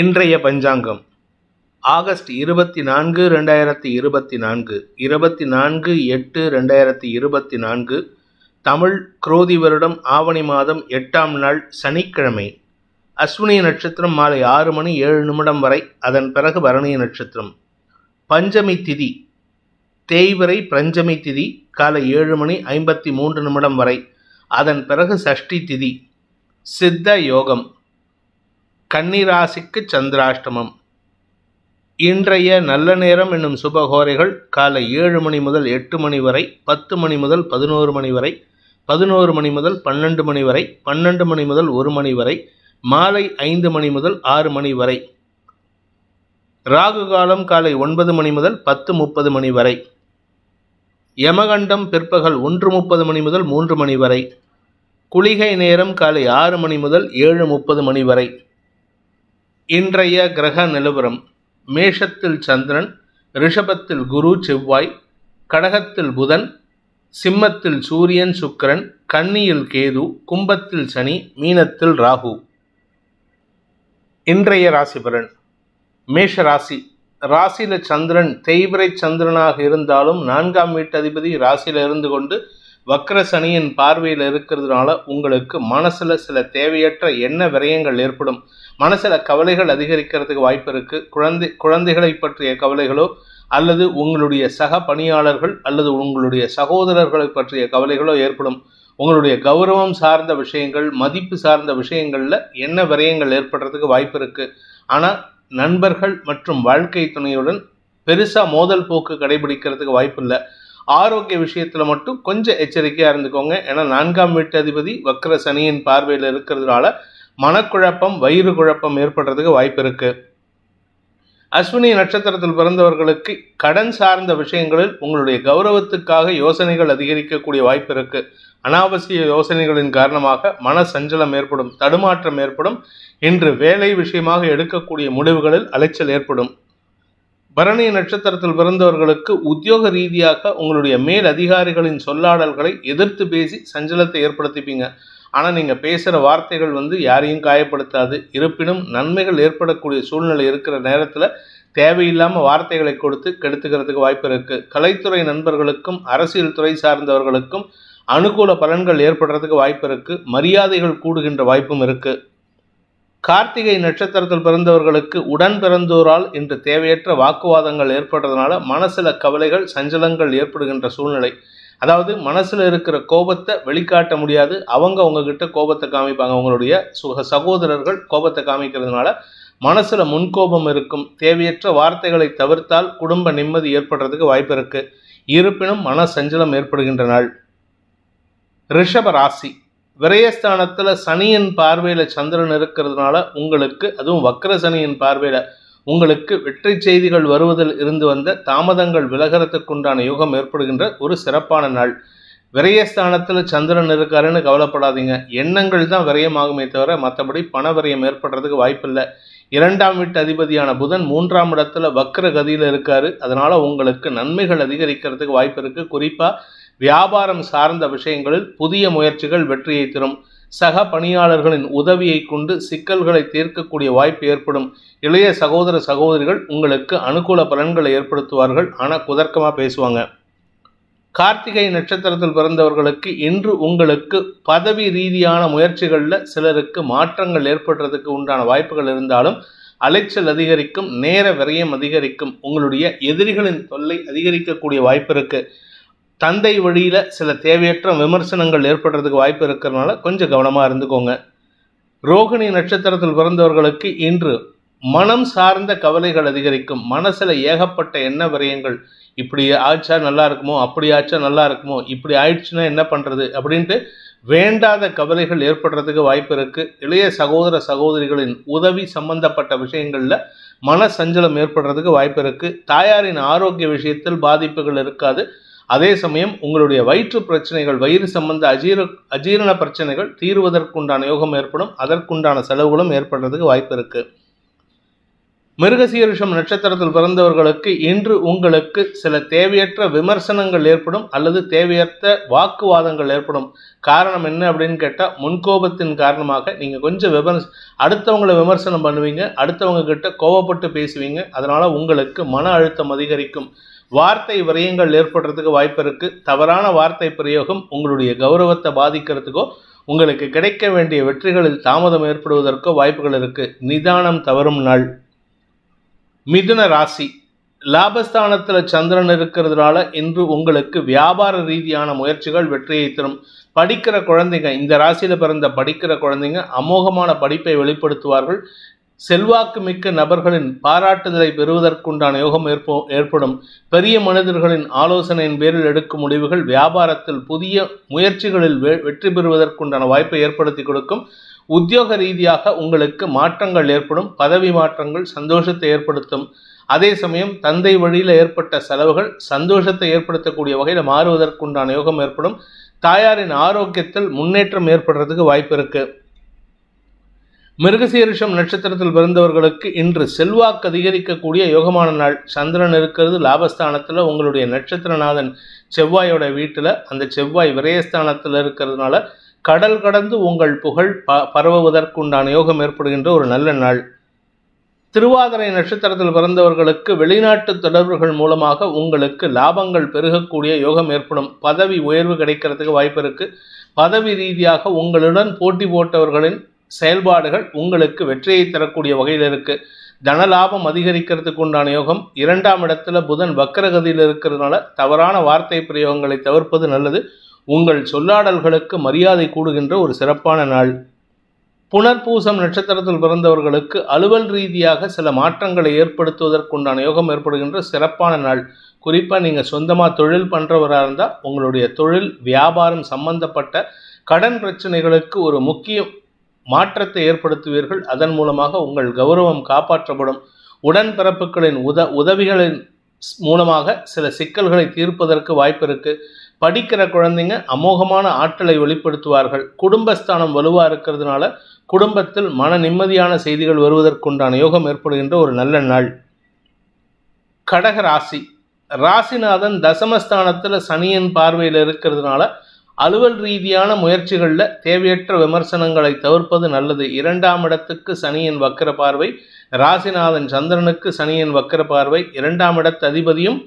இன்றைய பஞ்சாங்கம். ஆகஸ்ட் இருபத்தி நான்கு ரெண்டாயிரத்தி இருபத்தி நான்கு இருபத்தி நான்கு எட்டு ரெண்டாயிரத்தி இருபத்தி நான்கு தமிழ் குரோதி வருடம் ஆவணி மாதம் எட்டாம் நாள் சனிக்கிழமை. அஸ்வினி நட்சத்திரம் மாலை ஆறு மணி ஏழு நிமிடம் வரை அதன் பிறகு பரணி நட்சத்திரம். பஞ்சமி திதி. தேய்வரை பஞ்சமி திதி காலை ஏழு மணி ஐம்பத்தி மூன்று நிமிடம் வரை அதன் பிறகு சஷ்டி திதி. சித்த யோகம். கன்னிராசிக்கு சந்திராஷ்டமம். இன்றைய நல்ல நேரம் என்னும் சுபகோரைகள் காலை ஏழு மணி முதல் எட்டு மணி வரை பத்து மணி முதல் பதினோரு மணி வரை பதினோரு மணி முதல் பன்னெண்டு மணி வரை பன்னெண்டு மணி முதல் ஒரு மணி வரை மாலை ஐந்து மணி முதல் ஆறு மணி வரை. ராகு காலம் காலை ஒன்பது மணி முதல் பத்து முப்பது மணி வரை. யமகண்டம் பிற்பகல் ஒன்று முப்பது மணி முதல் மூன்று மணி வரை. குளிகை நேரம் காலை ஆறு மணி முதல் ஏழு முப்பது மணி வரை. இன்றைய கிரக நிலவரம் மேஷத்தில் சந்திரன் ரிஷபத்தில் குரு செவ்வாய் கடகத்தில் புதன் சிம்மத்தில் சூரியன் சுக்கிரன் கன்னியில் கேது கும்பத்தில் சனி மீனத்தில் ராகு. இன்றைய ராசி பலன் மேஷ ராசி. ராசியில சந்திரன் தேய்பிரை சந்திரனாக இருந்தாலும் நான்காம் வீட்டு அதிபதி ராசியில இருந்து கொண்டு வக்ர சனியின் பார்வையில் இருக்கிறதுனால உங்களுக்கு மனசுல சில தேவையற்ற எண்ண விரயங்கள் ஏற்படும். மனசுல கவலைகள் அதிகரிக்கிறதுக்கு வாய்ப்பு இருக்கு. குழந்தை குழந்தைகளை பற்றிய கவலைகளோ அல்லது உங்களுடைய சக பணியாளர்கள் அல்லது உங்களுடைய சகோதரர்களை பற்றிய கவலைகளோ ஏற்படும். உங்களுடைய கௌரவம் சார்ந்த விஷயங்கள் மதிப்பு சார்ந்த விஷயங்கள்ல என்ன விரயங்கள் ஏற்படுறதுக்கு வாய்ப்பு இருக்கு. ஆனால் நண்பர்கள் மற்றும் வாழ்க்கை துணையுடன் பெருசா மோதல் போக்கு கடைபிடிக்கிறதுக்கு வாய்ப்பு இல்லை. ஆரோக்கிய விஷயத்துல மட்டும் கொஞ்சம் எச்சரிக்கையா இருந்துக்கோங்க. ஏன்னா நான்காம் வீட்டு அதிபதி வக்ர சனியின் பார்வையில் இருக்கிறதுனால மனக்குழப்பம் வயிறு குழப்பம் ஏற்படுறதுக்கு வாய்ப்பு இருக்கு. அஸ்வினி நட்சத்திரத்தில் பிறந்தவர்களுக்கு கடன் சார்ந்த விஷயங்களில் உங்களுடைய கௌரவத்துக்காக யோசனைகள் அதிகரிக்கக்கூடிய வாய்ப்பு இருக்கு. அனாவசிய யோசனைகளின் காரணமாக மன சஞ்சலம் ஏற்படும் தடுமாற்றம் ஏற்படும். இன்று வேலை விஷயமாக எடுக்கக்கூடிய முடிவுகளில் அலைச்சல் ஏற்படும். பரணி நட்சத்திரத்தில் பிறந்தவர்களுக்கு உத்தியோக ரீதியாக உங்களுடைய மேல் அதிகாரிகளின் சொல்லாடல்களை எதிர்த்து பேசி சஞ்சலத்தை ஏற்படுத்திப்பீங்க. ஆனால் நீங்கள் பேசுகிற வார்த்தைகள் வந்து யாரையும் காயப்படுத்தாது. இருப்பினும் நன்மைகள் ஏற்படக்கூடிய சூழ்நிலை இருக்கிற நேரத்தில் தேவையில்லாமல் வார்த்தைகளை கொடுத்து கெடுத்துக்கிறதுக்கு வாய்ப்பு இருக்குது கலைத்துறை நண்பர்களுக்கும் அரசியல் துறை சார்ந்தவர்களுக்கும் அனுகூல பலன்கள் ஏற்படுறதுக்கு வாய்ப்பு இருக்குது மரியாதைகள் கூடுகின்ற வாய்ப்பும் இருக்குது கார்த்திகை நட்சத்திரத்தில் பிறந்தவர்களுக்கு உடன் பிறந்தோரால் இன்று தேவையற்ற வாக்குவாதங்கள் ஏற்படுறதுனால மனசில் கவலைகள் சஞ்சலங்கள் ஏற்படுகின்ற சூழ்நிலை. அதாவது மனசில் இருக்கிற கோபத்தை வெளிக்காட்ட முடியாது. அவங்க உங்ககிட்ட கோபத்தை காமிப்பாங்க. அவங்களுடைய சுக சகோதரர்கள் கோபத்தை காமிக்கிறதுனால மனசில் முன்கோபம் இருக்கும். தேவையற்ற வார்த்தைகளை தவிர்த்தால் குடும்ப நிம்மதி ஏற்படுறதுக்கு வாய்ப்பு இருக்குது இருப்பினும் மன சஞ்சலம் ஏற்படுகின்ற நாள். ரிஷப ராசி. விரயஸ்தானத்தில் சனியின் பார்வையில் சந்திரன் இருக்கிறதுனால உங்களுக்கு அதுவும் வக்கர சனியின் பார்வையில் உங்களுக்கு வெற்றி செய்திகள் வருவதில் இருந்து வந்த தாமதங்கள் விலகிறதுக்குண்டான யுகம் ஏற்படுகின்ற ஒரு சிறப்பான நாள். விரயஸ்தானத்தில் சந்திரன் இருக்காருன்னு கவலைப்படாதீங்க. எண்ணங்கள் தான் விரயமாகுமே தவிர மற்றபடி பண விரயம் ஏற்படுறதுக்கு வாய்ப்பில்லை. இரண்டாம் வீட்டு அதிபதியான புதன் மூன்றாம் இடத்துல வக்ர கதியில் இருக்காரு. அதனால உங்களுக்கு நன்மைகள் அதிகரிக்கிறதுக்கு வாய்ப்பு இருக்குது குறிப்பாக வியாபாரம் சார்ந்த விஷயங்களில் புதிய முயற்சிகள் வெற்றியை தரும். சக பணியாளர்களின் உதவியை கொண்டு சிக்கல்களை தீர்க்கக்கூடிய வாய்ப்பு ஏற்படும். இளைய சகோதர சகோதரிகள் உங்களுக்கு அனுகூல பலன்களை ஏற்படுத்துவார்கள். ஆனால் குதர்க்கமாக பேசுவாங்க. கார்த்திகை நட்சத்திரத்தில் பிறந்தவர்களுக்கு இன்று உங்களுக்கு பதவி ரீதியான முயற்சிகளில் சிலருக்கு மாற்றங்கள் ஏற்படுறதுக்கு உண்டான வாய்ப்புகள் இருந்தாலும் அலைச்சல் அதிகரிக்கும் நேர விரயம் அதிகரிக்கும். உங்களுடைய எதிரிகளின் தொல்லை அதிகரிக்கக்கூடிய வாய்ப்பு இருக்குது தந்தை வழியில் சில தேவையற்ற விமர்சனங்கள் ஏற்படுறதுக்கு வாய்ப்பு இருக்கிறதுனால கொஞ்சம் கவனமாக இருந்துக்கோங்க. ரோகிணி நட்சத்திரத்தில் பிறந்தவர்களுக்கு இன்று மனம் சார்ந்த கவலைகள் அதிகரிக்கும். மனசில் ஏகப்பட்ட எண்ண விரயங்கள். இப்படி ஆச்சா நல்லா இருக்குமோ? அப்படி ஆச்சா நல்லா இருக்குமோ? இப்படி ஆயிடுச்சுன்னா என்ன பண்ணுறது அப்படின்ட்டு வேண்டாத கவலைகள் ஏற்படுறதுக்கு வாய்ப்பு இருக்குது இளைய சகோதர சகோதரிகளின் உதவி சம்பந்தப்பட்ட விஷயங்களில் மன சஞ்சலம் ஏற்படுறதுக்கு வாய்ப்பு இருக்குது தாயாரின் ஆரோக்கிய விஷயத்தில் பாதிப்புகள் இருக்காது. அதே சமயம் உங்களுடைய வயிற்று பிரச்சனைகள் வயிறு சம்பந்த அஜீர அஜீரண பிரச்சனைகள் தீர்வதற்குண்டான யோகம் ஏற்படும் அதற்குண்டான செலவுகளும் ஏற்படுறதுக்கு வாய்ப்பு இருக்கு. மிருகசீரிஷம் நட்சத்திரத்தில் பிறந்தவர்களுக்கு இன்று உங்களுக்கு சில தேவையற்ற விமர்சனங்கள் ஏற்படும் அல்லது தேவையற்ற வாக்குவாதங்கள் ஏற்படும். காரணம் என்ன அப்படின்னு கேட்டால் முன்கோபத்தின் காரணமாக நீங்கள் கொஞ்சம் விமர்ச அடுத்தவங்களை விமர்சனம் பண்ணுவீங்க அடுத்தவங்க கிட்ட கோவப்பட்டு பேசுவீங்க அதனால் உங்களுக்கு மன அழுத்தம் அதிகரிக்கும். வார்த்தை விரயங்கள் ஏற்படுறதுக்கு வாய்ப்பு இருக்குது தவறான வார்த்தை பிரயோகம் உங்களுடைய கௌரவத்தை பாதிக்கிறதுக்கோ உங்களுக்கு கிடைக்க வேண்டிய வெற்றிகளில் தாமதம் ஏற்படுவதற்கோ வாய்ப்புகள் இருக்குது நிதானம் தவறும் நாள். மிதுன ராசி. லாபஸ்தானத்தில் சந்திரன் இருக்கிறதுனால இன்று உங்களுக்கு வியாபார ரீதியான முயற்சிகள் வெற்றியை தரும். படிக்கிற குழந்தைங்க இந்த ராசியில் பிறந்த படிக்கிற குழந்தைங்க அமோகமான படிப்பை வெளிப்படுத்துவார்கள். செல்வாக்கு மிக்க நபர்களின் பாராட்டுதலை பெறுவதற்குண்டான யோகம் ஏற்போ ஏற்படும். பெரிய மனிதர்களின் ஆலோசனையின் பேரில் எடுக்கும் முடிவுகள் வியாபாரத்தில் புதிய முயற்சிகளில் வெற்றி பெறுவதற்குண்டான வாய்ப்பை ஏற்படுத்தி கொடுக்கும். உத்தியோக ரீதியாக உங்களுக்கு மாற்றங்கள் ஏற்படும். பதவி மாற்றங்கள் சந்தோஷத்தை ஏற்படுத்தும். அதே சமயம் தந்தை வழியில் ஏற்பட்ட செலவுகள் சந்தோஷத்தை ஏற்படுத்தக்கூடிய வகையில் மாறுவதற்குண்டான யோகம் ஏற்படும். தாயாரின் ஆரோக்கியத்தில் முன்னேற்றம் ஏற்படுறதுக்கு வாய்ப்பு இருக்குது மிருகசீரிஷம் நட்சத்திரத்தில் பிறந்தவர்களுக்கு இன்று செல்வாக்கு அதிகரிக்கக்கூடிய யோகமான நாள். சந்திரன் இருக்கிறது லாபஸ்தானத்தில் உங்களுடைய நட்சத்திரநாதன் செவ்வாயோட வீட்டில். அந்த செவ்வாய் விரயஸ்தானத்தில் இருக்கிறதுனால கடல் கடந்து உங்கள் புகழ் ப பரவுவதற்குண்டான யோகம் ஏற்படுகின்ற ஒரு நல்ல நாள். திருவாதிரை நட்சத்திரத்தில் பிறந்தவர்களுக்கு வெளிநாட்டு தொடர்புகள் மூலமாக உங்களுக்கு லாபங்கள் பெருகக்கூடிய யோகம் ஏற்படும். பதவி உயர்வு கிடைக்கிறதுக்கு வாய்ப்பு இருக்குது பதவி ரீதியாக உங்களுடன் போட்டி போட்டவர்களின் செயல்பாடுகள் உங்களுக்கு வெற்றியை தரக்கூடிய வகையில் இருக்குது தனலாபம் அதிகரிக்கிறதுக்கு உண்டான யோகம் இரண்டாம் இடத்துல புதன் வக்கரகதியில் இருக்கிறதுனால தவறான வார்த்தை பிரயோகங்களை தவிர்ப்பது நல்லது. உங்கள் சொல்லாடல்களுக்கு மரியாதை கூடுகின்ற ஒரு சிறப்பான நாள். புனர்பூசம் நட்சத்திரத்தில் பிறந்தவர்களுக்கு அலுவல் ரீதியாக சில மாற்றங்களை ஏற்படுத்துவதற்குண்டான யோகம் ஏற்படுகின்ற சிறப்பான நாள். குறிப்பாக நீங்கள் சொந்தமாக தொழில் பண்ணுறவராக இருந்தால் உங்களுடைய தொழில் வியாபாரம் சம்பந்தப்பட்ட கடன் பிரச்சனைகளுக்கு ஒரு முக்கிய மாற்றத்தை ஏற்படுத்துவீர்கள். அதன் மூலமாக உங்கள் கௌரவம் காப்பாற்றப்படும். உடன்பிறப்புகளின் உத உதவிகளின் மூலமாக சில சிக்கல்களை தீர்ப்பதற்கு வாய்ப்பு இருக்குது படிக்கிற குழந்தைங்க அமோகமான ஆற்றலை வெளிப்படுத்துவார்கள். குடும்பஸ்தானம் வலுவாக இருக்கிறதுனால குடும்பத்தில் மன நிம்மதியான செய்திகள் வருவதற்குண்டான யோகம் ஏற்படுகின்ற ஒரு நல்ல நாள். கடக ராசி. ராசிநாதன் தசமஸ்தானத்தில் சனியின் பார்வையில் இருக்கிறதுனால அலுவல் ரீதியான முயற்சிகளில் தேவையற்ற விமர்சனங்களை தவிர்ப்பது நல்லது. இரண்டாம் இடத்துக்கு சனியின் வக்கர பார்வை ராசிநாதன் சந்திரனுக்கு சனியின் வக்கர பார்வை இரண்டாம் இடத்து அதிபதியும்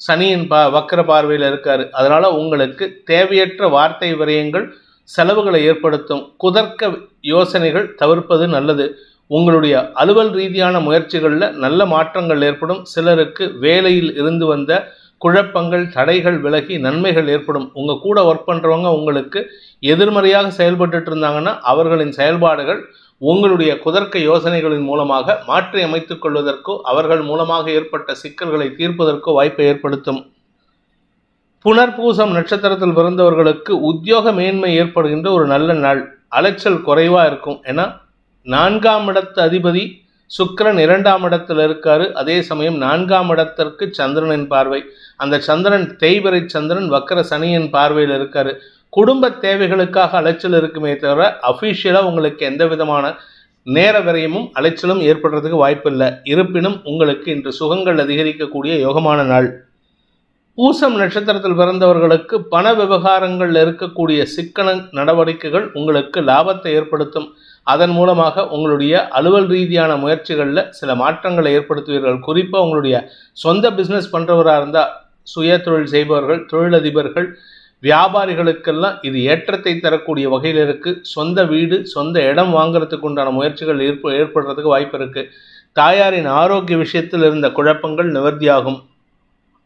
சனியின் பா வக்கர பார்வையில் இருக்கார். அதனால் உங்களுக்கு தேவையற்ற வார்த்தை விரயங்கள் செலவுகளை ஏற்படுத்தும் குதர்க்க யோசனைகள் தவிர்ப்பது நல்லது. உங்களுடைய அலுவல் ரீதியான முயற்சிகளில் நல்ல மாற்றங்கள் ஏற்படும். சிலருக்கு வேலையில் இருந்து வந்த குழப்பங்கள் தடைகள் விலகி நன்மைகள் ஏற்படும். உங்கள் கூட ஒர்க் பண்ணுறவங்க உங்களுக்கு எதிர்மறையாக செயல்பட்டு இருந்தாங்கன்னா அவர்களின் செயல்பாடுகள் உங்களுடைய குதர்க்க யோசனைகளின் மூலமாக மாற்றி அமைத்துக் கொள்வதற்கோ அவர்கள் மூலமாக ஏற்பட்ட சிக்கல்களை தீர்ப்பதற்கோ வாய்ப்பை ஏற்படுத்தும். புனர்பூசம் நட்சத்திரத்தில் பிறந்தவர்களுக்கு உத்தியோக மேன்மை ஏற்படுகின்ற ஒரு நல்ல நாள். அலைச்சல் குறைவாக இருக்கும். ஏன்னா நான்காம் இடத்து அதிபதி சுக்கரன் இரண்டாம் இடத்தில் இருக்காரு. அதே சமயம் நான்காம் இடத்திற்கு சந்திரனின் பார்வை. அந்த சந்திரன் தேய்வரை சந்திரன் வக்கர சனியின் பார்வையில் இருக்காரு. குடும்ப தேவைகளுக்காக அலைச்சல் இருக்குமே தவிர அஃபிஷியலாக உங்களுக்கு எந்த விதமான நேர விரயமும் அலைச்சலும் ஏற்படுறதுக்கு வாய்ப்பில்லை இருப்பினும் உங்களுக்கு இன்று சுகங்கள் அதிகரிக்கக்கூடிய யோகமான நாள். பூசம் நட்சத்திரத்தில் பிறந்தவர்களுக்கு பண விவகாரங்களில் இருக்கக்கூடிய சிக்கன நடவடிக்கைகள் உங்களுக்கு லாபத்தை ஏற்படுத்தும். அதன் மூலமாக உங்களுடைய அலுவல் ரீதியான முயற்சிகளில் சில மாற்றங்களை ஏற்படுத்துவீர்கள். குறிப்பாக உங்களுடைய சொந்த பிஸ்னஸ் பண்ணுறவராக இருந்தால் சுய தொழில் செய்பவர்கள் தொழிலதிபர்கள் வியாபாரிகளுக்கெல்லாம் இது ஏற்றத்தை தரக்கூடிய வகையில் இருக்குது சொந்த வீடு சொந்த இடம் வாங்குறதுக்கு உண்டான முயற்சிகள் ஏற்ப ஏற்படுறதுக்கு வாய்ப்பு இருக்குது தாயாரின் ஆரோக்கிய விஷயத்தில் இருந்த குழப்பங்கள் நிவர்த்தியாகும்.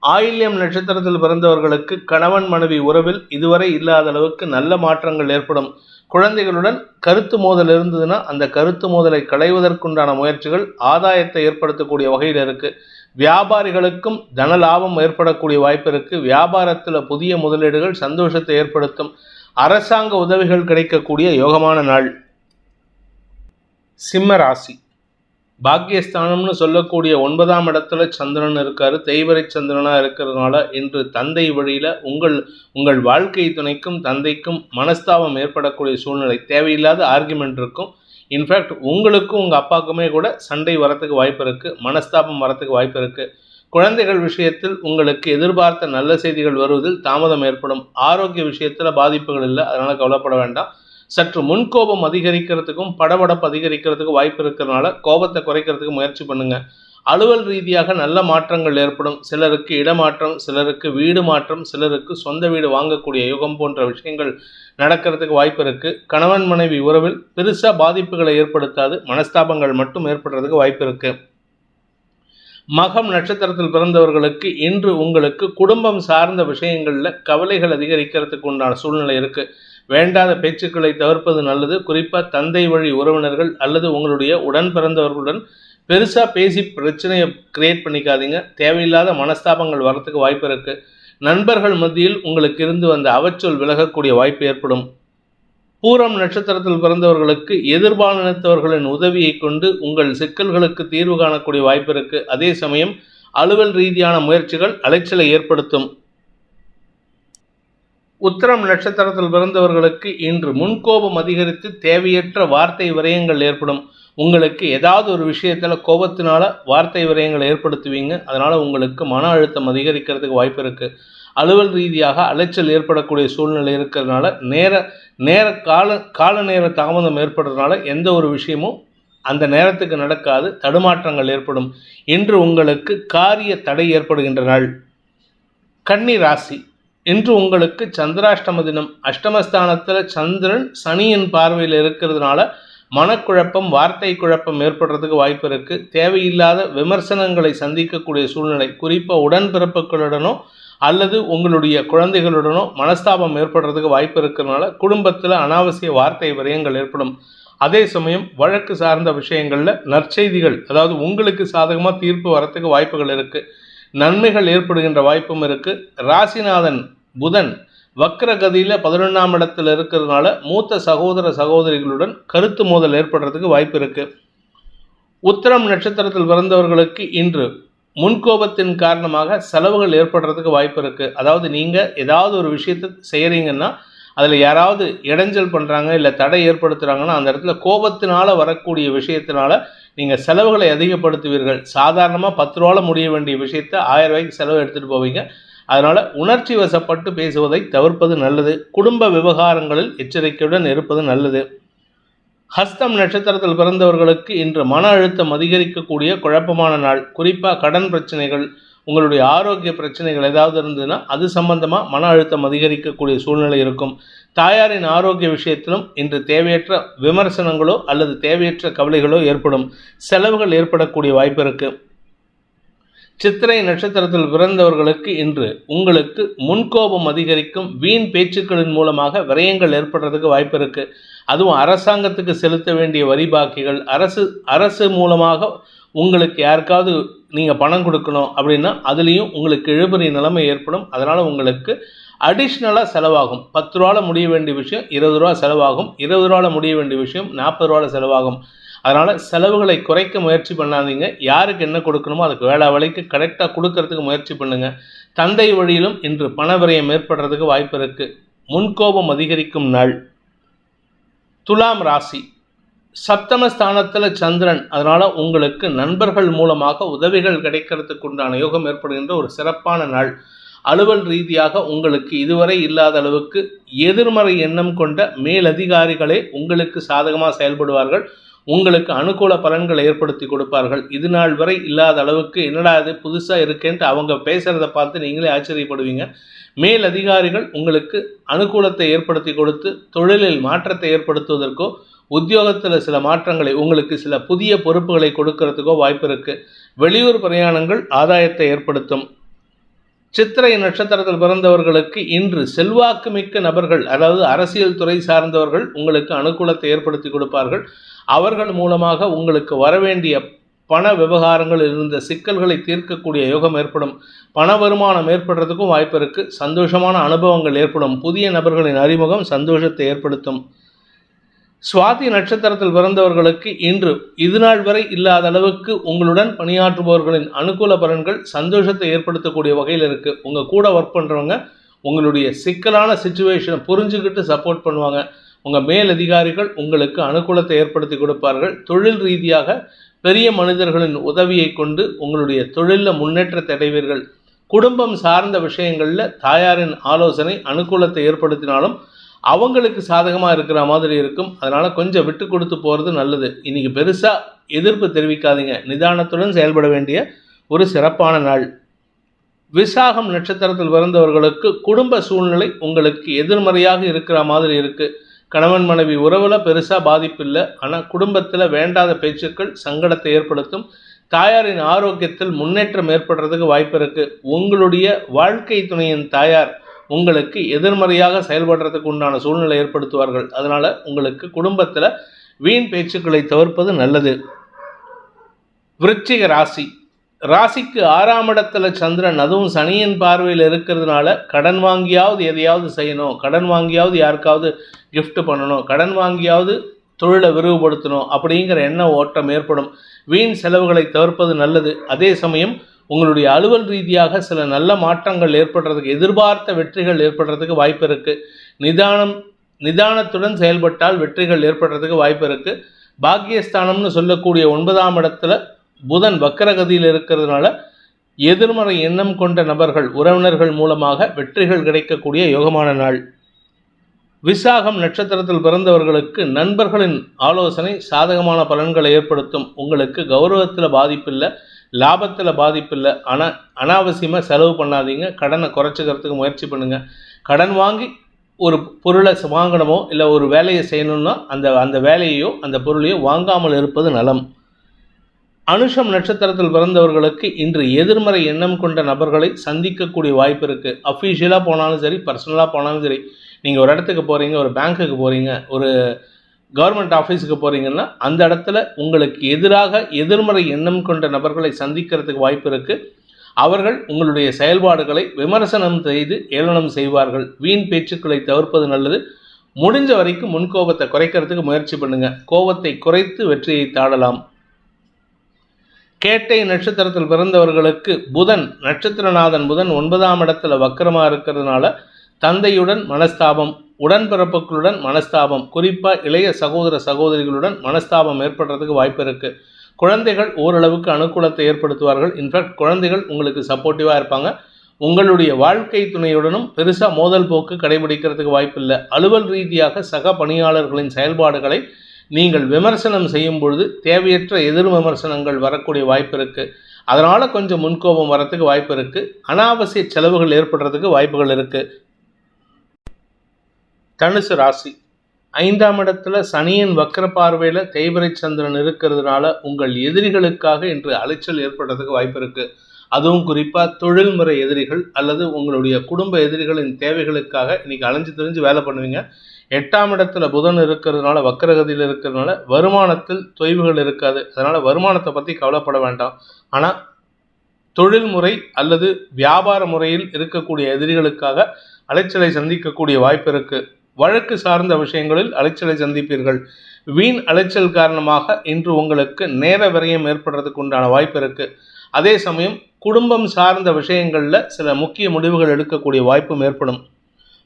ஆயில்யம் நட்சத்திரத்தில் பிறந்தவர்களுக்கு கணவன் மனைவி உறவில் இதுவரை இல்லாத அளவுக்கு நல்ல மாற்றங்கள் ஏற்படும். குழந்தைகளுடன் கருத்து மோதல் இருந்ததுன்னா அந்த கருத்து மோதலை களைவதற்குண்டான முயற்சிகள் ஆதாயத்தை ஏற்படுத்தக்கூடிய வகையில் இருக்குது வியாபாரிகளுக்கும் தன லாபம் ஏற்படக்கூடிய வாய்ப்பு இருக்குது வியாபாரத்தில் புதிய முதலீடுகள் சந்தோஷத்தை ஏற்படுத்தும். அரசாங்க உதவிகள் கிடைக்கக்கூடிய யோகமான நாள். சிம்ம ராசி. பாக்கியஸ்தானம்னு சொல்லக்கூடிய ஒன்பதாம் இடத்துல சந்திரன் இருக்கார். தெய்வரை சந்திரனாக இருக்கிறதுனால இன்று தந்தை வழியில் உங்கள் உங்கள் வாழ்க்கை துணைக்கும் தந்தைக்கும் மனஸ்தாபம் ஏற்படக்கூடிய சூழ்நிலை தேவையில்லாத ஆர்குமெண்ட் இருக்கும். இன்ஃபேக்ட் உங்களுக்கும் உங்கள் அப்பாவுக்குமே கூட சண்டை வரத்துக்கு வாய்ப்பு இருக்குது மனஸ்தாபம் வரத்துக்கு வாய்ப்பு இருக்குது குழந்தைகள் விஷயத்தில் உங்களுக்கு எதிர்பார்த்த நல்ல செய்திகள் வருவதில் தாமதம் ஏற்படும். ஆரோக்கிய விஷயத்தில் பாதிப்புகள் இல்லை அதனால் கவலைப்பட வேண்டாம். சற்று முன்கோபம் அதிகரிக்கிறதுக்கும் படபடப்பு அதிகரிக்கிறதுக்கும் வாய்ப்பு இருக்கிறதுனால கோபத்தை குறைக்கிறதுக்கு முயற்சி பண்ணுங்கள் அலுவல் ரீதியாக நல்ல மாற்றங்கள் ஏற்படும். சிலருக்கு இடமாற்றம் சிலருக்கு வீடு மாற்றம் சிலருக்கு சொந்த வீடு வாங்கக்கூடிய யுகம் போன்ற விஷயங்கள் நடக்கிறதுக்கு வாய்ப்பு இருக்குது கணவன் மனைவி உறவில் பெருசாக பாதிப்புகளை ஏற்படுத்தாது. மனஸ்தாபங்கள் மட்டும் ஏற்படுறதுக்கு வாய்ப்பு இருக்குது மகம் நட்சத்திரத்தில் பிறந்தவர்களுக்கு இன்று உங்களுக்கு குடும்பம் சார்ந்த விஷயங்களில் கவலைகள் அதிகரிக்கிறதுக்கு உண்டான சூழ்நிலை இருக்குது வேண்டாத பேச்சுக்களை தவிர்ப்பது நல்லது. குறிப்பாக தந்தை வழி உறவினர்கள் அல்லது உங்களுடைய உடன் பிறந்தவர்களுடன் பெருசாக பேசி பிரச்சனையை கிரியேட் பண்ணிக்காதீங்க. தேவையில்லாத மனஸ்தாபங்கள் வரத்துக்கு வாய்ப்பு இருக்குது நண்பர்கள் மத்தியில் உங்களுக்கு இருந்து வந்த அவச்சொல் விலகக்கூடிய வாய்ப்பு ஏற்படும். பூரம் நட்சத்திரத்தில் பிறந்தவர்களுக்கு எதிர்பாலினத்தவர்களின் உதவியை கொண்டு உங்கள் சிக்கல்களுக்கு தீர்வு காணக்கூடிய வாய்ப்பு இருக்குது அதே சமயம் அலுவல் ரீதியான முயற்சிகள் அலைச்சலை ஏற்படுத்தும். உத்தரம் நட்சத்திரத்தில் பிறந்தவர்களுக்கு இன்று முன்கோபம் அதிகரித்து தேவையற்ற வார்த்தை விரயங்கள் ஏற்படும். உங்களுக்கு ஏதாவது ஒரு விஷயத்தில் கோபத்தினால வார்த்தை விரயங்களை ஏற்படுத்துவீங்க. அதனால் உங்களுக்கு மன அழுத்தம் அதிகரிக்கிறதுக்கு வாய்ப்பு இருக்குது அலுவல் ரீதியாக அலைச்சல் ஏற்படக்கூடிய சூழ்நிலை இருக்கிறதுனால நேர நேர கால கால நேர தாமதம் ஏற்படுறதுனால எந்த ஒரு விஷயமும் அந்த நேரத்துக்கு நடக்காது. தடுமாற்றங்கள் ஏற்படும். இன்று உங்களுக்கு காரிய தடை ஏற்படுகின்ற நாள். கன்னி ராசி. இன்று உங்களுக்கு சந்திராஷ்டம தினம் அஷ்டமஸ்தானத்தில் சந்திரன் சனியின் பார்வையில் இருக்கிறதுனால மனக்குழப்பம் வார்த்தை குழப்பம் ஏற்படுறதுக்கு வாய்ப்பு இருக்குது தேவையில்லாத விமர்சனங்களை சந்திக்கக்கூடிய சூழ்நிலை குறிப்பாக உடன்பிறப்புகளுடனோ அல்லது உங்களுடைய குழந்தைகளுடனோ மனஸ்தாபம் ஏற்படுறதுக்கு வாய்ப்பு இருக்கிறதுனால குடும்பத்தில் அனாவசிய வார்த்தை விரயங்கள் ஏற்படும். அதே சமயம் வழக்கு சார்ந்த விஷயங்களில் நற்செய்திகள் அதாவது உங்களுக்கு சாதகமாக தீர்ப்பு வரத்துக்கு வாய்ப்புகள் இருக்குது நன்மைகள் ஏற்படுகின்ற வாய்ப்பும் இருக்குது ராசிநாதன் புதன் வக்ரகதியில் பதினொன்றாம் இடத்துல இருக்கிறதுனால மூத்த சகோதர சகோதரிகளுடன் கருத்து மோதல் ஏற்படுறதுக்கு வாய்ப்பு இருக்குது உத்தரம் நட்சத்திரத்தில் பிறந்தவர்களுக்கு இன்று முன்கோபத்தின் காரணமாக செலவுகள் ஏற்படுறதுக்கு வாய்ப்பு இருக்குது அதாவது நீங்கள் ஏதாவது ஒரு விஷயத்தை செய்கிறீங்கன்னா அதில் யாராவது இடைஞ்சல் பண்ணுறாங்க இல்லை தடை ஏற்படுத்துகிறாங்கன்னா அந்த இடத்துல கோபத்தினால் வரக்கூடிய விஷயத்தினால நீங்கள் செலவுகளை அதிகப்படுத்துவீர்கள். சாதாரணமாக பத்து ரூபாவில் முடிய வேண்டிய விஷயத்தை ஆயிரம் ரூபாய்க்கு செலவு எடுத்துகிட்டு போவீங்க. அதனால் உணர்ச்சி வசப்பட்டு பேசுவதை தவிர்ப்பது நல்லது. குடும்ப விவகாரங்களில் எச்சரிக்கையுடன் இருப்பது நல்லது. ஹஸ்தம் நட்சத்திரத்தில் பிறந்தவர்களுக்கு இன்று மன அழுத்தம் அதிகரிக்கக்கூடிய குழப்பமான நாள். குறிப்பாக கடன் பிரச்சனைகள் உங்களுடைய ஆரோக்கிய பிரச்சனைகள் ஏதாவது இருந்ததுன்னா அது சம்பந்தமாக மன அழுத்தம் அதிகரிக்கக்கூடிய சூழ்நிலை இருக்கும். தாயாரின் ஆரோக்கிய விஷயத்திலும் இன்று தேவையற்ற விமர்சனங்களோ அல்லது தேவையற்ற கவலைகளோ ஏற்படும். செலவுகள் ஏற்படக்கூடிய வாய்ப்பு இருக்குது சித்திரை நட்சத்திரத்தில் பிறந்தவர்களுக்கு இன்று உங்களுக்கு முன்கோபம் அதிகரிக்கும் வீண் பேச்சுக்களின் மூலமாக விரயங்கள் ஏற்படுறதுக்கு வாய்ப்பு இருக்குது அதுவும் அரசாங்கத்துக்கு செலுத்த வேண்டிய வரி பாக்கிகள் அரசு அரசு மூலமாக உங்களுக்கு யாருக்காவது நீங்கள் பணம் கொடுக்கணும் அப்படின்னா அதுலேயும் உங்களுக்கு இழுபறி நிலைமை ஏற்படும். அதனால் உங்களுக்கு அடிஷ்னலாக செலவாகும். பத்து ரூபாவில் முடிய வேண்டிய விஷயம் இருபது ரூபா செலவாகும். இருபது ரூபாவில் முடிய வேண்டிய விஷயம் நாற்பது ரூபாவில் செலவாகும். அதனால் செலவுகளை குறைக்க முயற்சி பண்ணாதீங்க. யாருக்கு என்ன கொடுக்கணுமோ அதுக்கு வேளா வேலைக்கு கரெக்டாக கொடுக்கறதுக்கு முயற்சி பண்ணுங்கள் தந்தை வழியிலும் இன்று பணவிரயம் ஏற்படுறதுக்கு வாய்ப்பு இருக்குது முன்கோபம் அதிகரிக்கும் நாள். துலாம் ராசி. சப்தமஸ்தானத்தில் சந்திரன். அதனால் உங்களுக்கு நண்பர்கள் மூலமாக உதவிகள் கிடைக்கிறதுக்கு உண்டான யோகம் ஏற்படுகின்ற ஒரு சிறப்பான நாள். அலுவல் ரீதியாக உங்களுக்கு இதுவரை இல்லாத அளவுக்கு எதிர்மறை எண்ணம் கொண்ட மேலதிகாரிகளே உங்களுக்கு சாதகமாக செயல்படுவார்கள். உங்களுக்கு அனுகூல பலன்களை ஏற்படுத்தி கொடுப்பார்கள். இது நாள் வரை இல்லாத அளவுக்கு என்னடா இது புதுசாக இருக்கேன்ட்டு அவங்க பேசுகிறத பார்த்து நீங்களே ஆச்சரியப்படுவீங்க. மேல் அதிகாரிகள் உங்களுக்கு அனுகூலத்தை ஏற்படுத்தி கொடுத்து தொழிலில் மாற்றத்தை ஏற்படுத்துவதற்கோ உத்தியோகத்தில் சில மாற்றங்களை உங்களுக்கு சில புதிய பொறுப்புகளை கொடுக்கறதுக்கோ வாய்ப்பு இருக்குது வெளியூர் பிரயாணங்கள் ஆதாயத்தை ஏற்படுத்தும். சித்திரை நட்சத்திரத்தில் பிறந்தவர்களுக்கு இன்று செல்வாக்கு மிக்க நபர்கள் அதாவது அரசியல் துறை சார்ந்தவர்கள் உங்களுக்கு அனுகூலத்தை ஏற்படுத்தி கொடுப்பார்கள். அவர்கள் மூலமாக உங்களுக்கு வரவேண்டிய பண விவகாரங்கள் இருந்த சிக்கல்களை தீர்க்கக்கூடிய யோகம் ஏற்படும். பண வருமானம் ஏற்படுறதுக்கும் வாய்ப்பு இருக்குது சந்தோஷமான அனுபவங்கள் ஏற்படும். புதிய நபர்களின் அறிமுகம் சந்தோஷத்தை ஏற்படுத்தும். சுவாதி நட்சத்திரத்தில் பிறந்தவர்களுக்கு இன்று இதுநாள் வரை இல்லாத அளவுக்கு உங்களுடன் பணியாற்றுபவர்களின் அனுகூல பலன்கள் சந்தோஷத்தை ஏற்படுத்தக்கூடிய வகையில் இருக்குது உங்கள் கூட ஒர்க் பண்ணுறவங்க உங்களுடைய சிக்கலான சுச்சுவேஷனை புரிஞ்சுக்கிட்டு சப்போர்ட் பண்ணுவாங்க. உங்கள் மேலதிகாரிகள் உங்களுக்கு அனுகூலத்தை ஏற்படுத்தி கொடுப்பார்கள். தொழில் ரீதியாக பெரிய மனிதர்களின் உதவியை கொண்டு உங்களுடைய தொழிலில் முன்னேற்றத்தை அடைவீர்கள் குடும்பம் சார்ந்த விஷயங்களில் தாயாரின் ஆலோசனை அனுகூலத்தை ஏற்படுத்தினாலும் அவங்களுக்கு சாதகமாக இருக்கிற மாதிரி இருக்கும். அதனால் கொஞ்சம் விட்டு கொடுத்து போகிறது நல்லது. இன்றைக்கி பெருசாக எதிர்ப்பு தெரிவிக்காதீங்க. நிதானத்துடன் செயல்பட வேண்டிய ஒரு சிறப்பான நாள். விசாகம் நட்சத்திரத்தில் பிறந்தவர்களுக்கு குடும்ப சூழ்நிலை உங்களுக்கு எதிர்மறையாக இருக்கிற மாதிரி இருக்குது கணவன் மனைவி உறவில் பெருசாக பாதிப்பு இல்லை ஆனால் குடும்பத்தில் வேண்டாத பேச்சுக்கள் சங்கடத்தை ஏற்படுத்தும். தாயாரின் ஆரோக்கியத்தில் முன்னேற்றம் ஏற்படுறதுக்கு வாய்ப்பு இருக்குது உங்களுடைய வாழ்க்கை துணையின் தாயார் உங்களுக்கு எதிர்மறையாக செயல்படுறதுக்கு உண்டான சூழ்நிலை ஏற்படுத்துவார்கள். அதனால் உங்களுக்கு குடும்பத்தில் வீண் பேச்சுக்களை தவிர்ப்பது நல்லது. விருச்சிக ராசி. ராசிக்கு ஆறாம் இடத்துல சந்திரன் அதுவும் சனியின் பார்வையில் இருக்கிறதுனால கடன் வாங்கியாவது எதையாவது செய்யணும். கடன் வாங்கியாவது யாருக்காவது கிஃப்ட் பண்ணணும். கடன் வாங்கியாவது தொழிலை விரிவுபடுத்தணும் அப்படிங்கிற எண்ண ஓட்டம் ஏற்படும். வீண் செலவுகளை தவிர்ப்பது நல்லது. அதே சமயம் உங்களுடைய அலுவல் ரீதியாக சில நல்ல மாற்றங்கள் ஏற்படுறதுக்கு எதிர்பார்த்த வெற்றிகள் ஏற்படுறதுக்கு வாய்ப்பு இருக்குது நிதானம் நிதானத்துடன் செயல்பட்டால் வெற்றிகள் ஏற்படுறதுக்கு வாய்ப்பு இருக்குது பாக்கியஸ்தானம்னு சொல்லக்கூடிய ஒன்பதாம் இடத்துல புதன் வக்கரகதியில் இருக்கிறதுனால எதிர்மறை எண்ணம் கொண்ட நபர்கள் உறவினர்கள் மூலமாக வெற்றிகள் கிடைக்கக்கூடிய யோகமான நாள். விசாகம் நட்சத்திரத்தில் பிறந்தவர்களுக்கு நண்பர்களின் ஆலோசனை சாதகமான பலன்களை ஏற்படுத்தும். உங்களுக்கு கௌரவத்தில் பாதிப்பில்லை லாபத்தில் பாதிப்பில்லை. ஆனால் அனாவசியமாக செலவு பண்ணாதீங்க. கடனை குறைச்சிக்கிறதுக்கு முயற்சி பண்ணுங்கள் கடன் வாங்கி ஒரு பொருளை வாங்கணுமோ இல்லை ஒரு வேலையை செய்யணும்னா அந்த அந்த வேலையையோ அந்த பொருளையோ வாங்காமல் இருப்பது நலம். அனுஷம் நட்சத்திரத்தில் பிறந்தவர்களுக்கு இன்று எதிர்மறை எண்ணம் கொண்ட நபர்களை சந்திக்கக்கூடிய வாய்ப்பு இருக்குது அஃபீஷியலாக போனாலும் சரி பர்சனலாக போனாலும் சரி. நீங்கள் ஒரு இடத்துக்கு போகிறீங்க ஒரு பேங்க்குக்கு போகிறீங்க ஒரு கவர்மெண்ட் ஆஃபீஸுக்கு போகிறீங்கன்னா அந்த இடத்துல உங்களுக்கு எதிராக எதிர்மறை எண்ணம் கொண்ட நபர்களை சந்திக்கிறதுக்கு வாய்ப்பு இருக்குது அவர்கள் உங்களுடைய செயல்பாடுகளை விமர்சனம் செய்து ஏளனம் செய்வார்கள். வீண் பேச்சுக்களை தவிர்ப்பது நல்லது. முடிஞ்ச வரைக்கும் முன்கோபத்தை குறைக்கிறதுக்கு முயற்சி பண்ணுங்கள் கோபத்தை குறைத்து வெற்றியை தாடலாம் கேட்டை நட்சத்திரத்தில் பிறந்தவர்களுக்கு புதன் நட்சத்திரநாதன் புதன் ஒன்பதாம் இடத்துல வக்கரமாக இருக்கிறதுனால தந்தையுடன் மனஸ்தாபம் உடன்பிறப்புகளுடன் மனஸ்தாபம் குறிப்பாக இளைய சகோதர சகோதரிகளுடன் மனஸ்தாபம் ஏற்படுறதுக்கு வாய்ப்பு இருக்குது குழந்தைகள் ஓரளவுக்கு அனுகூலத்தை ஏற்படுத்துவார்கள். இன்ஃபேக்ட் குழந்தைகள் உங்களுக்கு சப்போர்ட்டிவாக இருப்பாங்க. உங்களுடைய வாழ்க்கை துணையுடனும் பெருசாக மோதல் போக்கு கடைபிடிக்கிறதுக்கு வாய்ப்பில்லை. அலுவல் ரீதியாக சக பணியாளர்களின் செயல்பாடுகளை நீங்கள் விமர்சனம் செய்யும் பொழுது தேவையற்ற எதிர் விமர்சனங்கள் வரக்கூடிய வாய்ப்பு இருக்குது அதனால் கொஞ்சம் முன்கோபம் வரத்துக்கு வாய்ப்பு இருக்குது அனாவசிய செலவுகள் ஏற்படுறதுக்கு வாய்ப்புகள் இருக்குது தனுசு ராசி. ஐந்தாம் இடத்துல சனியின் வக்கர பார்வையில் தேய்பிரை சந்திரன் இருக்கிறதுனால உங்கள் எதிரிகளுக்காக இன்று அலைச்சல் ஏற்படுறதுக்கு வாய்ப்பு இருக்குது அதுவும் குறிப்பாக தொழில்முறை எதிரிகள் அல்லது உங்களுடைய குடும்ப எதிரிகளின் தேவைகளுக்காக இன்னைக்கு அலைஞ்சு தெரிஞ்சு வேலை பண்ணுவீங்க. எட்டாம் இடத்துல புதன் இருக்கிறதுனால வக்கரகதியில் இருக்கிறதுனால வருமானத்தில் தொய்வுகள் இருக்காது. அதனால் வருமானத்தை பற்றி கவலைப்பட வேண்டாம். ஆனால் தொழில்முறை அல்லது வியாபார முறையில் இருக்கக்கூடிய எதிரிகளுக்காக அலைச்சலை சந்திக்கக்கூடிய வாய்ப்பு இருக்குது வழக்கு சார்ந்த விஷயங்களில் அலைச்சலை சந்திப்பீர்கள். வீண் அலைச்சல் காரணமாக இன்று உங்களுக்கு நேர விரயம் ஏற்படுறதுக்கு உண்டான வாய்ப்பு இருக்குது அதே சமயம் குடும்பம் சார்ந்த விஷயங்களில் சில முக்கிய முடிவுகள் எடுக்கக்கூடிய வாய்ப்பும் ஏற்படும்.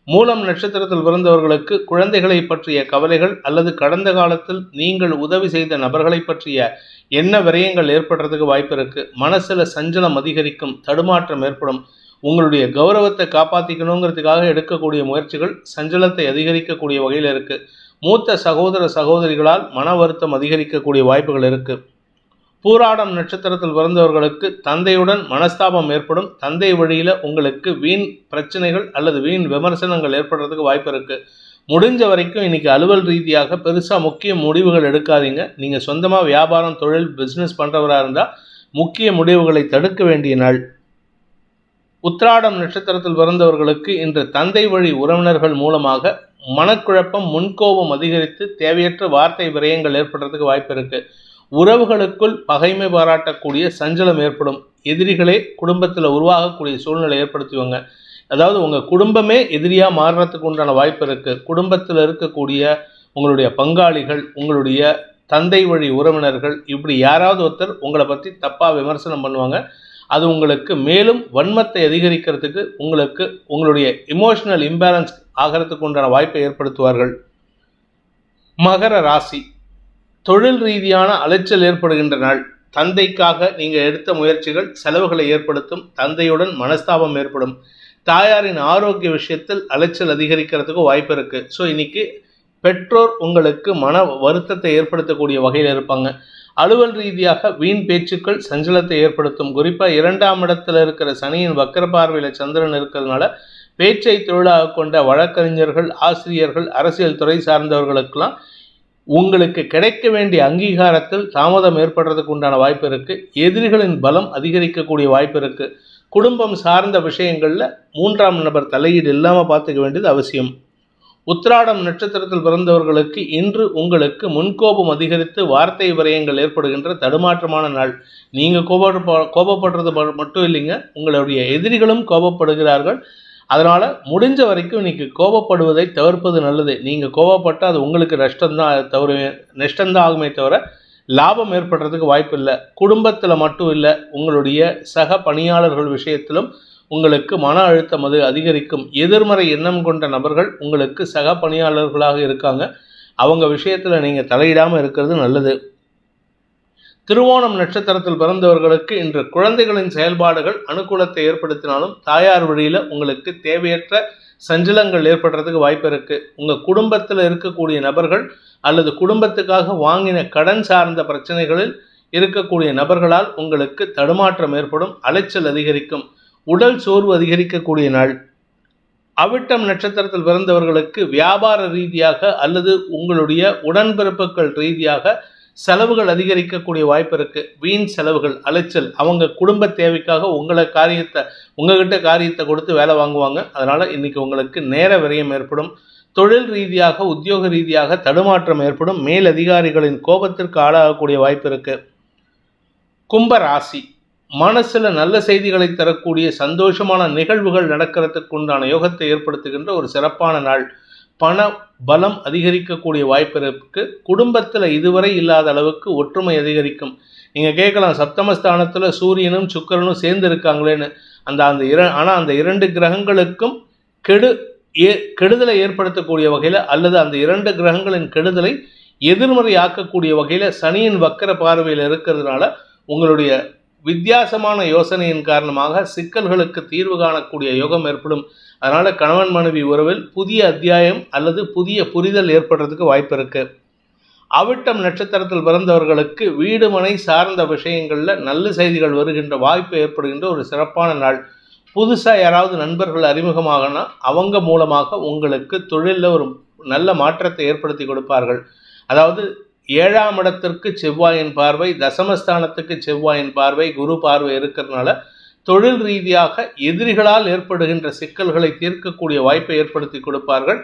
மூலம் நட்சத்திரத்தில் பிறந்தவர்களுக்கு குழந்தைகளை பற்றிய கவலைகள் அல்லது கடந்த காலத்தில் நீங்கள் உதவி செய்த நபர்களை பற்றிய என்ன விரயங்கள் ஏற்படுறதுக்கு வாய்ப்பு இருக்குது மனசில் சஞ்சலம் அதிகரிக்கும் தடுமாற்றம் ஏற்படும். உங்களுடைய கௌரவத்தை காப்பாற்றிக்கணுங்கிறதுக்காக எடுக்கக்கூடிய முயற்சிகள் சஞ்சலத்தை அதிகரிக்கக்கூடிய வகையில் இருக்குது மூத்த சகோதர சகோதரிகளால் மன வருத்தம் அதிகரிக்கக்கூடிய வாய்ப்புகள் இருக்குது பூராடம் நட்சத்திரத்தில் பிறந்தவர்களுக்கு தந்தையுடன் மனஸ்தாபம் ஏற்படும். தந்தை வழியில் உங்களுக்கு வீண் பிரச்சனைகள் அல்லது வீண் விமர்சனங்கள் ஏற்படுறதுக்கு வாய்ப்பு இருக்குது முடிஞ்ச வரைக்கும் இன்னைக்கு அலுவல் ரீதியாக பெருசாக முக்கிய முடிவுகள் எடுக்காதீங்க. நீங்கள் சொந்தமாக வியாபாரம் தொழில் பிஸ்னஸ் பண்ணுறவராக இருந்தால் முக்கிய முடிவுகளை தடுக்க வேண்டிய நாள். உத்ராடம் நட்சத்திரத்தில் பிறந்தவர்களுக்கு இன்று தந்தை வழி உறவினர்கள் மூலமாக மனக்குழப்பம் முன்கோபம் அதிகரித்து தேவையற்ற வார்த்தை விரயங்கள் ஏற்படுறதுக்கு வாய்ப்பு இருக்குது உறவுகளுக்குள் பகைமை பாராட்டக்கூடிய சஞ்சலம் ஏற்படும். எதிரிகளே குடும்பத்தில் உருவாகக்கூடிய சூழ்நிலை ஏற்படுத்துவாங்க. அதாவது உங்கள் குடும்பமே எதிரியாக மாறுறதுக்கு உண்டான வாய்ப்பு இருக்குது குடும்பத்தில் இருக்கக்கூடிய உங்களுடைய பங்காளிகள் உங்களுடைய தந்தை வழி உறவினர்கள் இப்படி யாராவது ஒருத்தர் உங்களை பற்றி தப்பாக விமர்சனம் பண்ணுவாங்க. அது உங்களுக்கு மேலும் வன்மத்தை அதிகரிக்கிறதுக்கு உங்களுக்கு உங்களுடைய இமோஷனல் இம்பேலன்ஸ் ஆகிறதுக்கு உண்டான வாய்ப்பை ஏற்படுத்துவார்கள். மகர ராசி. தொழில் ரீதியான அலைச்சல் ஏற்படுகின்ற நாள். தந்தைக்காக நீங்கள் எடுத்த முயற்சிகள் செலவுகளை ஏற்படுத்தும் தந்தையுடன் மனஸ்தாபம் ஏற்படும். தாயாரின் ஆரோக்கிய விஷயத்தில் அலைச்சல் அதிகரிக்கிறதுக்கு வாய்ப்பு இருக்கு. ஸோ இன்னைக்கு பெற்றோர் உங்களுக்கு மன வருத்தத்தை ஏற்படுத்தக்கூடிய வகையில் இருப்பாங்க. அலுவல் ரீதியாக வீண் பேச்சுக்கள் சஞ்சலத்தை ஏற்படுத்தும். குறிப்பாக இரண்டாம் இடத்துல இருக்கிற சனியின் வக்கர பார்வையில் சந்திரன் இருக்கிறதுனால பேச்சை தொழிலாக கொண்ட வழக்கறிஞர்கள் ஆசிரியர்கள் அரசியல் துறை சார்ந்தவர்களுக்கெல்லாம் உங்களுக்கு கிடைக்க வேண்டிய அங்கீகாரத்தில் தாமதம் ஏற்படுறதுக்கு உண்டான வாய்ப்பு இருக்குது எதிரிகளின் பலம் அதிகரிக்கக்கூடிய வாய்ப்பு இருக்குது குடும்பம் சார்ந்த விஷயங்களில் மூன்றாம் நபர் தலையீடு இல்லாமல் பார்த்துக்க வேண்டியது அவசியம். உத்திராடம் நட்சத்திரத்தில் பிறந்தவர்களுக்கு இன்று உங்களுக்கு முன்கோபம் அதிகரித்து வார்த்தை விரயங்கள் ஏற்படுகின்ற தடுமாற்றமான நாள். நீங்கள் கோப கோபப்படுறது மட்டும் இல்லைங்க. உங்களுடைய எதிரிகளும் கோபப்படுகிறார்கள். அதனால் முடிஞ்ச வரைக்கும் இன்றைக்கி கோபப்படுவதை தவிர்ப்பது நல்லது. நீங்கள் கோபப்பட்டால் அது உங்களுக்கு நஷ்டம்தான் தவிர நஷ்டம்தான் ஆகுமே தவிர லாபம் ஏற்படுறதுக்கு வாய்ப்பு இல்லை. குடும்பத்தில் மட்டும் இல்லை உங்களுடைய சக பணியாளர்கள் விஷயத்திலும் உங்களுக்கு மன அழுத்தம் அது அதிகரிக்கும். எதிர்மறை எண்ணம் கொண்ட நபர்கள் உங்களுக்கு சக பணியாளர்களாக இருக்காங்க. அவங்க விஷயத்தில் நீங்கள் தலையிடாமல் இருக்கிறது நல்லது. திருவோணம் நட்சத்திரத்தில் பிறந்தவர்களுக்கு இன்று குழந்தைகளின் செயல்பாடுகள் அனுகூலத்தை ஏற்படுத்தினாலும் தாயார் வழியில் உங்களுக்கு தேவையற்ற சஞ்சலங்கள் ஏற்படுறதுக்கு வாய்ப்பு இருக்கு. உங்கள் குடும்பத்தில் இருக்கக்கூடிய நபர்கள் அல்லது குடும்பத்துக்காக வாங்கின கடன் சார்ந்த பிரச்சனைகளில் இருக்கக்கூடிய நபர்களால் உங்களுக்கு தடுமாற்றம் ஏற்படும் அலைச்சல் அதிகரிக்கும் உடல் சோர்வு அதிகரிக்கக்கூடிய நாள். அவிட்டம் நட்சத்திரத்தில் பிறந்தவர்களுக்கு வியாபார ரீதியாக அல்லது உங்களுடைய உடன்பிறப்புகள் ரீதியாக செலவுகள் அதிகரிக்கக்கூடிய வாய்ப்பு இருக்குது வீண் செலவுகள் அலைச்சல் அவங்க குடும்ப தேவைக்காக உங்களை காரியத்தை உங்ககிட்ட காரியத்தை கொடுத்து வேலை வாங்குவாங்க. அதனால் இன்றைக்கி உங்களுக்கு நேர விரயம் ஏற்படும். தொழில் ரீதியாக உத்தியோக ரீதியாக தடுமாற்றம் ஏற்படும். மேல் அதிகாரிகளின் கோபத்திற்கு ஆளாகக்கூடிய வாய்ப்பு இருக்குது கும்ப ராசி. மனசில் நல்ல செய்திகளை தரக்கூடிய சந்தோஷமான நிகழ்வுகள் நடக்கிறதுக்கு உண்டான யோகத்தை ஏற்படுத்துகின்ற ஒரு சிறப்பான நாள். பண பலம் அதிகரிக்கக்கூடிய வாய்ப்பு இருக்கு குடும்பத்தில் இதுவரை இல்லாத அளவுக்கு ஒற்றுமை அதிகரிக்கும். நீங்கள் கேட்கலாம் சப்தமஸ்தானத்தில் சூரியனும் சுக்கரனும் சேர்ந்து இருக்காங்களேன்னு அந்த அந்த இர ஆனால் அந்த இரண்டு கிரகங்களுக்கும் கெடு ஏ கெடுதலை ஏற்படுத்தக்கூடிய வகையில் அல்லது அந்த இரண்டு கிரகங்களின் கெடுதலை எதிர்மறை ஆக்கக்கூடிய வகையில் சனியின் வக்கர பார்வையில் இருக்கிறதுனால உங்களுடைய வித்தியாசமான யோசனையின் காரணமாக சிக்கல்களுக்கு தீர்வு காணக்கூடிய யோகம் ஏற்படும். அதனால் கணவன் மனைவி உறவில் புதிய அத்தியாயம் அல்லது புதிய புரிதல் ஏற்படுறதுக்கு வாய்ப்பு இருக்குது அவிட்டம் நட்சத்திரத்தில் பிறந்தவர்களுக்கு வீடு மனை சார்ந்த விஷயங்களில் நல்ல செய்திகள் வருகின்ற வாய்ப்பு ஏற்படுகின்ற ஒரு சிறப்பான நாள். புதுசாக யாராவது நண்பர்கள் அறிமுகமாகனா அவங்க மூலமாக உங்களுக்கு தொழிலில் ஒரு நல்ல மாற்றத்தை ஏற்படுத்தி கொடுப்பார்கள். அதாவது ஏழாம் இடத்திற்கு செவ்வாயின் பார்வை தசமஸ்தானத்துக்கு செவ்வாயின் பார்வை குரு பார்வை இருக்கிறதுனால தொழில் ரீதியாக எதிரிகளால் ஏற்படுகின்ற சிக்கல்களை தீர்க்கக்கூடிய வாய்ப்பை ஏற்படுத்தி கொடுப்பார்கள்.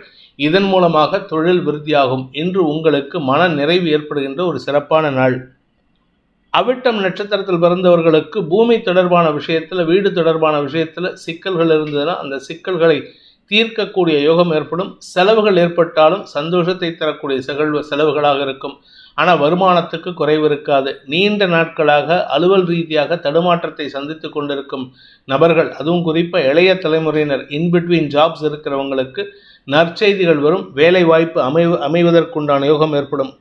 இதன் மூலமாக தொழில் விருத்தியாகும் இன்று உங்களுக்கு மன நிறைவு ஏற்படுகின்ற ஒரு சிறப்பான நாள். அவிட்டம் நட்சத்திரத்தில் பிறந்தவர்களுக்கு பூமி தொடர்பான விஷயத்தில் வீடு தொடர்பான விஷயத்தில் சிக்கல்கள் இருந்ததுன்னா அந்த சிக்கல்களை தீர்க்கக்கூடிய யோகம் ஏற்படும். செலவுகள் ஏற்பட்டாலும் சந்தோஷத்தை தரக்கூடிய செகழ்வு செலவுகளாக இருக்கும். ஆனால் வருமானத்துக்கு குறைவு இருக்காது. நீண்ட நாட்களாக அலுவல் ரீதியாக தடுமாற்றத்தை சந்தித்து கொண்டிருக்கும் நபர்கள் அதுவும் குறிப்பாக இளைய தலைமுறையினர் இன்பிட்வீன் ஜாப்ஸ் இருக்கிறவங்களுக்கு நற்செய்திகள் வரும். வேலை வாய்ப்பு அமை அமைவதற்குண்டான யோகம் ஏற்படும்.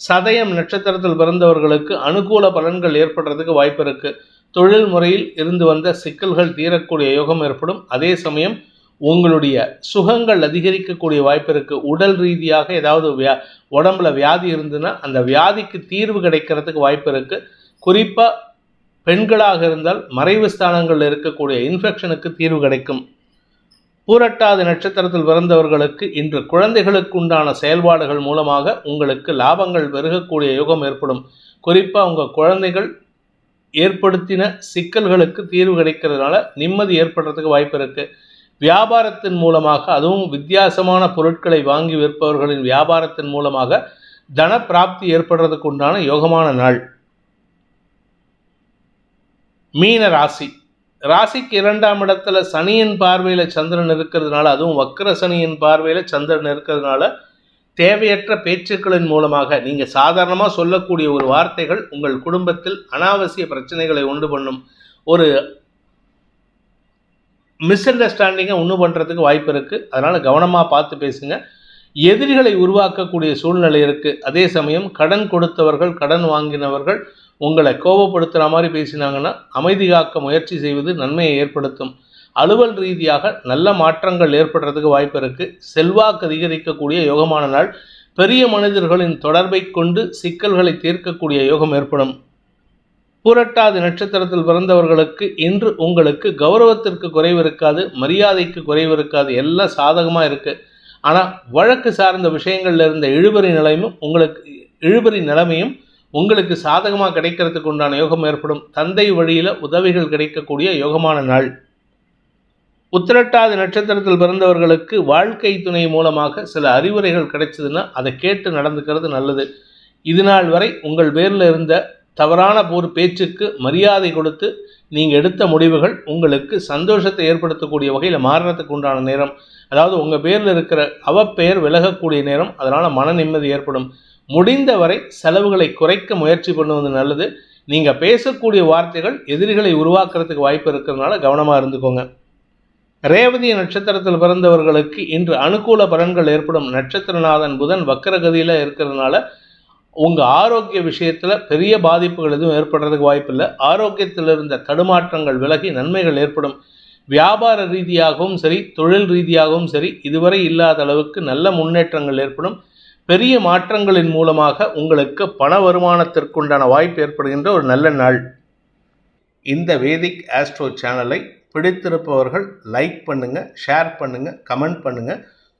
சதயம் நட்சத்திரத்தில் பிறந்தவர்களுக்கு அனுகூல பலன்கள் ஏற்படுறதுக்கு வாய்ப்பு இருக்குது தொழில் முறையில் இருந்து வந்த சிக்கல்கள் தீரக்கூடிய யோகம் ஏற்படும். அதே சமயம் உங்களுடைய சுகங்கள் அதிகரிக்கக்கூடிய வாய்ப்பு இருக்குது உடல் ரீதியாக ஏதாவது வியா உடம்புல வியாதி இருந்துன்னா அந்த வியாதிக்கு தீர்வு கிடைக்கிறதுக்கு வாய்ப்பு இருக்குது குறிப்பாக பெண்களாக இருந்தால் மறைவு ஸ்தானங்களில் இருக்கக்கூடிய இன்ஃபெக்ஷனுக்கு தீர்வு கிடைக்கும். பூரட்டாதி நட்சத்திரத்தில் பிறந்தவர்களுக்கு இன்று குழந்தைகளுக்கு உண்டான செயல்பாடுகள் மூலமாக உங்களுக்கு லாபங்கள் பெருகக்கூடிய யுகம் ஏற்படும். குறிப்பாக உங்கள் குழந்தைகள் ஏற்படுத்தின சிக்கல்களுக்கு தீர்வு கிடைக்கிறதுனால நிம்மதி ஏற்படுறதுக்கு வாய்ப்பு இருக்குது வியாபாரத்தின் மூலமாக அதுவும் வித்தியாசமான பொருட்களை வாங்கி விற்பவர்களின் வியாபாரத்தின் மூலமாக தன பிராப்தி ஏற்படுறதுக்கு உண்டான யோகமான நாள். மீன ராசி. ராசிக்கு இரண்டாம் இடத்துல சனியின் பார்வையில் சந்திரன் இருக்கிறதுனால அதுவும் வக்கர சனியின் பார்வையில் சந்திரன் இருக்கிறதுனால தேவையற்ற பேச்சுக்களின் மூலமாக நீங்கள் சாதாரணமாக சொல்லக்கூடிய ஒரு வார்த்தைகள் உங்கள் குடும்பத்தில் அனாவசிய பிரச்சனைகளை உண்டு பண்ணும் ஒரு மிஸ் அண்டர்ஸ்டாண்டிங்கை ஒன்று பண்ணுறதுக்கு வாய்ப்பு இருக்குது அதனால் கவனமாக பார்த்து பேசுங்க. எதிரிகளை உருவாக்கக்கூடிய சூழ்நிலை இருக்குது அதே சமயம் கடன் கொடுத்தவர்கள் கடன் வாங்கினவர்கள் உங்களை கோபப்படுத்துகிற மாதிரி பேசினாங்கன்னா அமைதி காக்க முயற்சி செய்வது நன்மையை ஏற்படுத்தும். அலுவல் ரீதியாக நல்ல மாற்றங்கள் ஏற்படுறதுக்கு வாய்ப்பு இருக்குது செல்வாக்கு அதிகரிக்கக்கூடிய யோகமான நாள். பெரிய மனிதர்களின் தொடர்பை கொண்டு சிக்கல்களை தீர்க்கக்கூடிய யோகம் ஏற்படும். பூரட்டாதி நட்சத்திரத்தில் பிறந்தவர்களுக்கு இன்று உங்களுக்கு கௌரவத்திற்கு குறைவு இருக்காது மரியாதைக்கு குறைவு இருக்காது எல்லாம் சாதகமாக இருக்குது ஆனால் வழக்கு சார்ந்த விஷயங்களில் இருந்த இழுபறி நிலையும் உங்களுக்கு இழுபறி நிலைமையும் உங்களுக்கு சாதகமாக கிடைக்கிறதுக்கு உண்டான யோகம் ஏற்படும். தந்தை வழியில் உதவிகள் கிடைக்கக்கூடிய யோகமான நாள். உத்திரட்டாதி நட்சத்திரத்தில் பிறந்தவர்களுக்கு வாழ்க்கை துணை மூலமாக சில அறிவுரைகள் கிடைச்சதுன்னா அதை கேட்டு நடந்துக்கிறது நல்லது. இது நாள் வரை உங்கள் பேரில் இருந்த தவறான ஒரு பேச்சுக்கு மரியாதை கொடுத்து நீங்கள் எடுத்த முடிவுகள் உங்களுக்கு சந்தோஷத்தை ஏற்படுத்தக்கூடிய வகையில் மாறினத்துக்கு உண்டான நேரம். அதாவது உங்கள் பேரில் இருக்கிற அவப்பெயர் விலகக்கூடிய நேரம் அதனால் மன நிம்மதி ஏற்படும். முடிந்தவரை செலவுகளை குறைக்க முயற்சி பண்ணுவது நல்லது. நீங்கள் பேசக்கூடிய வார்த்தைகள் எதிரிகளை உருவாக்குறதுக்கு வாய்ப்பு இருக்கிறதுனால கவனமாக இருந்துக்கோங்க. ரேவதி நட்சத்திரத்தில் பிறந்தவர்களுக்கு இன்று அனுகூல பலன்கள் ஏற்படும். நட்சத்திரநாதன் புதன் வக்கரகதியில் இருக்கிறதுனால உங்கள் ஆரோக்கிய விஷயத்தில் பெரிய பாதிப்புகள் எதுவும் ஏற்படுறதுக்கு வாய்ப்பில்லை. ஆரோக்கியத்தில் இருந்த தடுமாற்றங்கள் விலகி நன்மைகள் ஏற்படும். வியாபார ரீதியாகவும் சரி தொழில் ரீதியாகவும் சரி இதுவரை இல்லாத அளவுக்கு நல்ல முன்னேற்றங்கள் ஏற்படும். பெரிய மாற்றங்களின் மூலமாக உங்களுக்கு பண வருமானத்திற்குண்டான வாய்ப்பு ஏற்படுகின்ற ஒரு நல்ல நாள். இந்த வேதிக் ஆஸ்ட்ரோ சேனலை பிடித்திருப்பவர்கள் லைக் பண்ணுங்கள் ஷேர் பண்ணுங்கள் கமெண்ட் பண்ணுங்கள்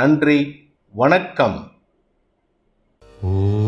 நன்றி வணக்கம். ஓ.